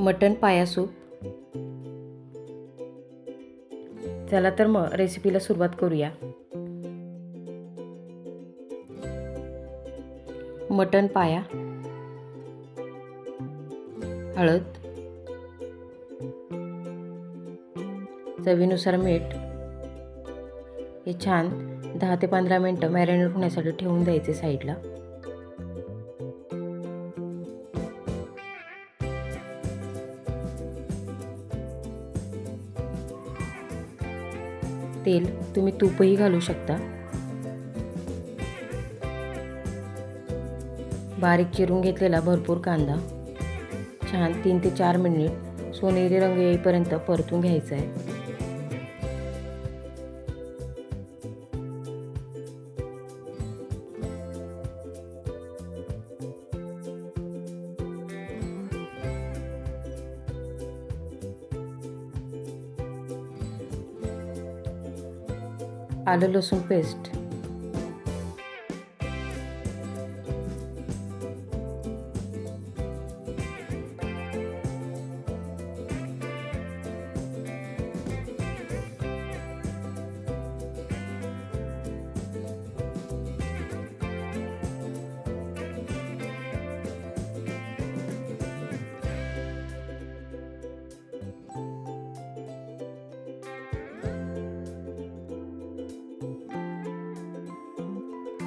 मटण पाया सूप. चला तर मग रेसिपीला सुरुवात करूया. मटण पाया. हळद. चवीनुसार मीठ. हे छान दहा ते पंधरा मिनटं मॅरिनेट होण्यासाठी ठेवून द्यायचे साईडला तेल तुम्ही तूपही घालू शकता. बारीक चिरून घेतलेला भरपूर कांदा. छान तीन ते चार मिनिट सोनेरी रंग येईपर्यंत परतून घ्यायचा आहे আদা রসুন পেস্ট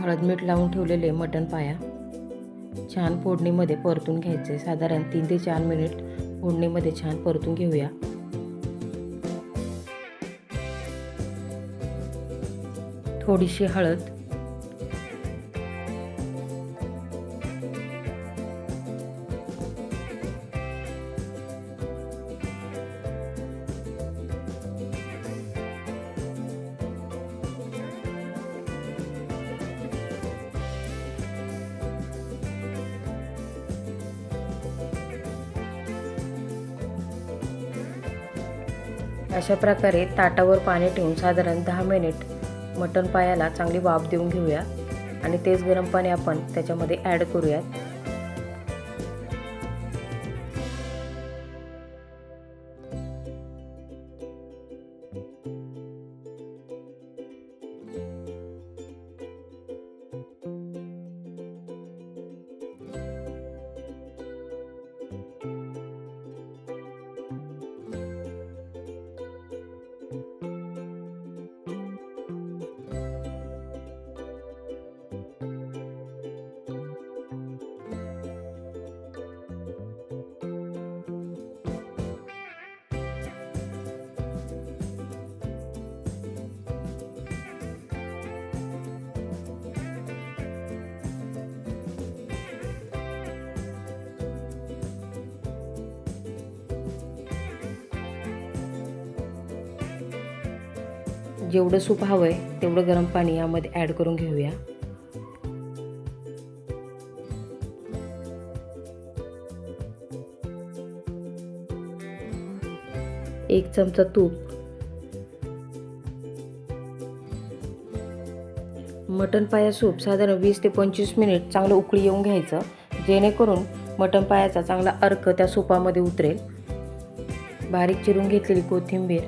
हळद मीठ लावून ठेवलेले मटण पाया. छान फोडणीमध्ये परतून घ्यायचे. साधारण तीन ते चार मिनिट फोडणीमध्ये छान परतून घेऊया. थोडीशी हळद अशा प्रकारे ताटावर पाणी ठेवून साधारण दहा मिनिट मटण पायाला चांगली वाफ देऊन घेऊया. आणि तेच गरम पाणी आपण त्याच्यामध्ये ॲड करूयात. जेवढं सूप हवं आहे तेवढं गरम पाणी यामध्ये ॲड करून घेऊया. एक चमचा तूप. मटण पाया सूप साधारण वीस ते पंचवीस मिनिट चांगलं उकळी येऊन घ्यायचं. जेणेकरून मटण पायाचा चांगला अर्क त्या सूपामध्ये उतरेल. बारीक चिरून घेतलेली कोथिंबीर.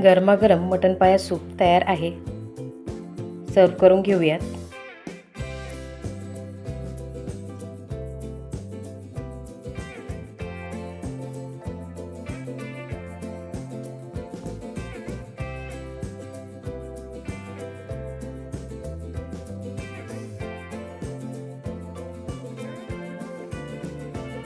गरमागरम मटण पाया सूप तयार आहे. सर्व करून घेऊयात.